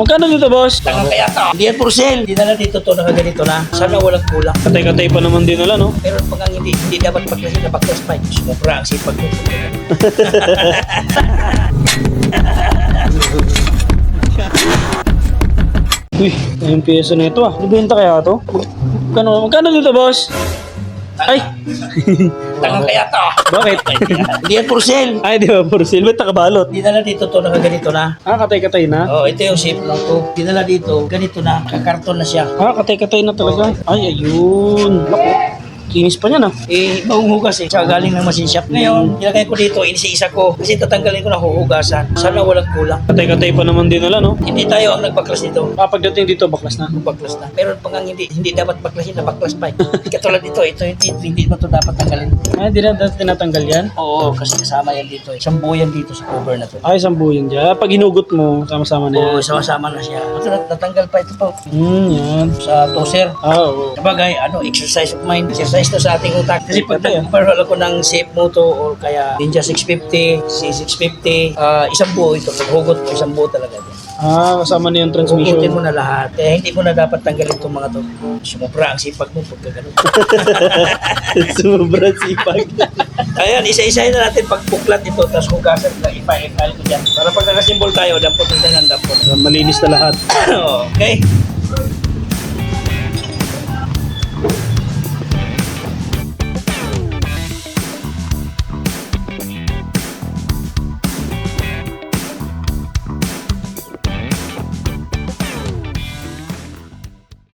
Magkano dito, boss? Tanga kaya to. Hindi yan for sale. Hindi na lang dito to nakaganito na. Sana walang kulang. Katay-katay pa naman din nila, no? Pero pag ang hindi, hindi dapat paklasin na baklas pa. Sumubra ang sipag mo. Uy, yung pyesa na ito ah. Ibenta kaya to? Magkano, magkano dito, boss? Ay! Tanga kaya to. Bakit? Hindi yan sale. Ay, di ba, sale. Ba't nakabalot? Hindi na lang dito to nakaganito na. Ah, katay-katay na? Oh, ito yung shape lang to. Dinala dito, ganito na, kakarton na siya. Ah, katay-katay na talaga. Ay, ayun. Naku, kinis pa niyan ah. Eh, mahuhugas eh. Tsaka galing ng machine shop. Ngayon, nilagay ko dito, inisa-isa ko. Kasi tatanggalin ko na huhugasan. Sana walang kulang. Katay-katay pa naman din nila, no? Hindi tayo ang nagbaklas dito. Ah, pagdating dito, baklas na. Baklas na. Pero pag ang hindi, hindi dapat baklasin na baklas pa eh. Katulad dito, ito, hindi, hindi ba ito dapat tanggalin? Ah, di na dati tinatanggal yan? Oo, kasi kasama yan dito eh. Isang buo yan dito sa cover na to. Ay, isang buo yan dyan. Pag hinugot mo, sama-sama na yan. Oo, sama-sama na siya. Ito, nat- natanggal pa ito pa. Hmm, yan. Sa toaster. Ah, oo. Sabagay, ano, exercise of mind. Exercise to sa ating utak. Kasi pag nag-parallel ako ng Safe Moto or kaya Ninja 650, C650, ah, isang buo ito. Pag hugot mo, isang buo talaga. Yan. Ah, kasama na yung Hugutin transmission. mo na lahat. Kaya hindi mo na dapat tanggalin itong mga to. Sumubra ang sipag mo pagka ganun. Sumobra sipag. Ayan, isa-isahin na natin pagbuklat ito, tapos hugasan lang ipa-file ko dyan. Para pag nakasimbol tayo, dampot na ng dampot. Malinis na lahat. okay?